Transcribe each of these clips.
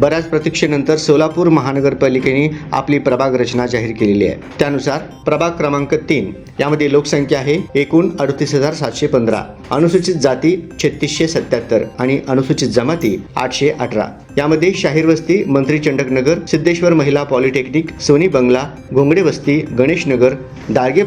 बऱ्याच प्रतीक्षेनंतर सोलापूर महानगरपालिकेने आपली प्रभाग रचना जाहीर केलेली आहे. त्यानुसार प्रभाग क्रमांक तीन यामध्ये लोकसंख्या आहे एकूण अडतीस हजार सातशे पंधरा अनुसूचित जाती छत्तीसशे सत्याहत्तर आणि अनुसूचित जमाती आठशे अठरा. यामध्ये शाहीर वस्ती मंत्री चंडकनगर सिद्धेश्वर महिला पॉलिटेक्निक सोनी बंगला घोंगडे वस्ती Ganesh Nagar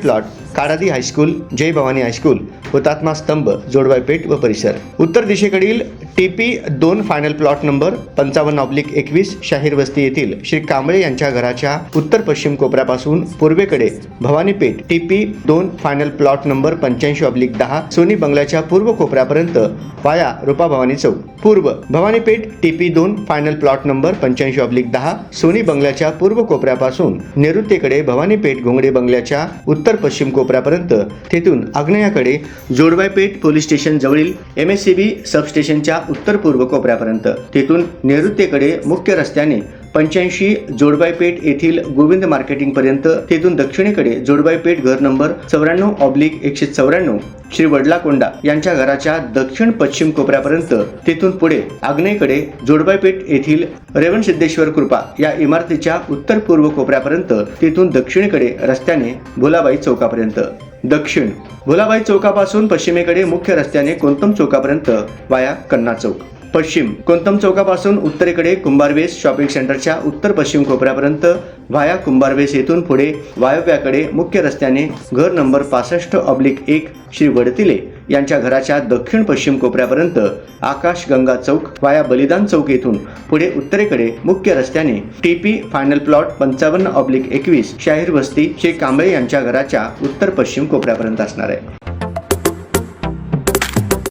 plot Kadadi high school Jai Bhavani high school हुतात्मा स्तंभ जोडवायपेठ व परिसर. उत्तर दिशेकडील टीपी दोन फायनल प्लॉट नंबर पंचावन्न ऑब्लिक एकवीस शाहीर वस्ती येथील श्री कांबळे यांच्या घराच्या उत्तर पश्चिम कोपऱ्यापासून पूर्वेकडे भवानीपेठ टीपी दोन फायनल प्लॉट नंबर पंच्याऐंशी ऑब्लिक दहा सोनी बंगल्याच्या पूर्व कोपऱ्यापर्यंत वाया रुपा भवानी चौक. पूर्व भवानीपेठ टीपी दोन फायनल प्लॉट नंबर पंच्याऐंशी ऑब्लिक दहा सोनी बंगल्याच्या पूर्व कोपऱ्यापासून नैऋत्येकडे भवानीपेठ घोंगडे बंगल्याच्या उत्तर पश्चिम कोपऱ्यापर्यंत तेथून आग्नेयाकडे जोडवायपेठ पोलीस स्टेशन जवळील एम एस सी बी सबस्टेशनच्या उत्तर पूर्व कोपऱ्यापर्यंत. तेथून नैऋत्येकडे मुख्य रस्त्याने पंच्याऐंशी जोडबाईपेठ येथील गोविंद मार्केटिंग पर्यंत तेथून दक्षिणेकडे जोडबाईपेठ घर नंबर चौऱ्याण्णव ऑब्लिक एकशे चौऱ्याण्णव श्री वडलाकोंडा यांच्या घराच्या दक्षिण पश्चिम कोपऱ्यापर्यंत तेथून पुढे आग्नेयकडे जोडबाईपेठ येथील रेवण सिद्धेश्वर कृपा या इमारतीच्या उत्तर पूर्व कोपऱ्यापर्यंत तेथून दक्षिणेकडे रस्त्याने भोलाबाई चौकापर्यंत. दक्षिण भोलाबाई चौकापासून पश्चिमेकडे मुख्य रस्त्याने कोंतम चौकापर्यंत वाया कन्ना चौक. पश्चिम कोंतम चौकापासून उत्तरेकडे कुंभारवेस शॉपिंग सेंटरच्या उत्तर पश्चिम कोपऱ्यापर्यंत व्हाया कुंभारवेस येथून पुढे वायव्याकडे मुख्य रस्त्याने घर नंबर पासष्ट ऑब्लिक एक श्री वडतिले यांच्या घराच्या दक्षिण पश्चिम कोपऱ्यापर्यंत आकाशगंगा चौक वाया बलिदान चौक येथून पुढे उत्तरेकडे मुख्य रस्त्याने टीपी फायनल प्लॉट पंचावन्न ऑब्लिक एकवीस शाहीर वस्ती श्री कांबळे यांच्या घराच्या उत्तर पश्चिम कोपऱ्यापर्यंत असणार आहे.